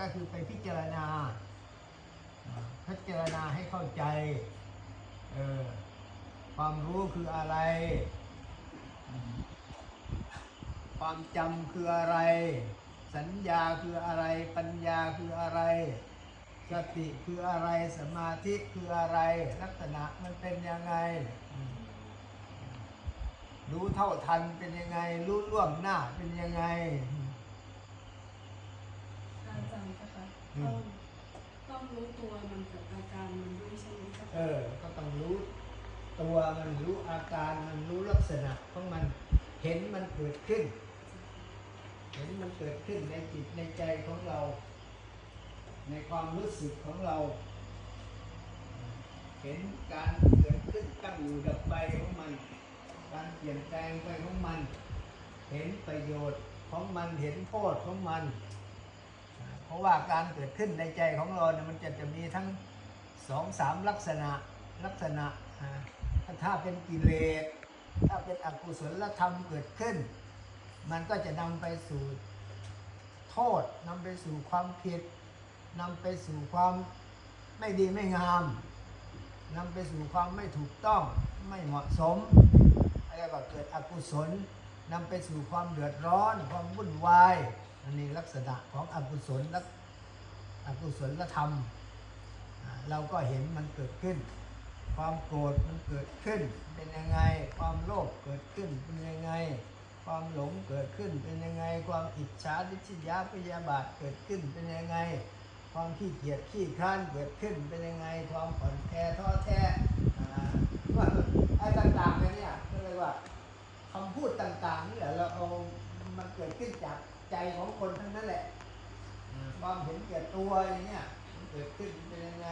ก็คือไปพิจารณา พิจารณาให้เข้าใจเออความรู้คืออะไร ความจำคืออะไร สัญญาคืออะไร ปัญญาคืออะไรสติคืออะไร สมาธิคืออะไร ลักษณะมันเป็นยังไง รู้เท่าทันเป็นยังไง รู้ล่วงหน้าเป็นยังไง อาจารย์ นะคะอืต้องมต้องรู้ตัวมันกับอาการมันด้วยใช่ไหมคะเออก็ต้องรู้ตัวมันรู้อาการมันรู้ลักษณะของมันเห็นมันเกิดขึ้น เห็นมันเกิดขึ้นในจิตในใจของเรา ในความรู้สึกของเรา เห็นการเกิดขึ้นตั้งอยู่ดับไปของมัน การเปลี่ยนแปลงไปของมัน เห็นประโยชน์ของมันเห็นโทษของมัน เพราะว่าการเกิดขึ้นในใจของเราเนี่ยมันจะจะมีทั้งสองสามลักษณะลักษณะอ่าถ้าเป็นกิเลสถ้าเป็นอกุศลธรรมเกิดขึ้น มันก็จะนำไปสู่โทษนำไปสู่ความผิดนำไปสู่ความไม่ดีไม่งามนำไปสู่ความไม่ถูกต้องไม่เหมาะสมอะไรก็เกิดอกุศลนำไปสู่ความเดือดร้อน ความวุ่นวาย นนี้ลักษณะของอกุศลลักอกุศลธรรม เราก็เห็นมันเกิดขึ้น ความโกรธมันเกิดขึ้นเป็นยังไง ความโลภเกิดขึ้นเป็นยังไง ความหลงเกิดขึ้นเป็นยังไง ความอิจฉาทิฏยาพยาบาทเกิดขึ้นเป็นยังไง ความขี้เกียจขี้คร้านเกิดขึ้นเป็นยังไง ความผ่อนแท้ท้อแท้อ่าว่าไอ้ต่างๆเนี่ยก็เรียกว่าคำพูดต่างๆนี่แหละเราเอา มันเกิดขึ้นจากใจของคนทั้งนั้นแหละความเห็นแก่ตัวอย่างเงี้ยมันเกิดขึ้นเป็นยังไง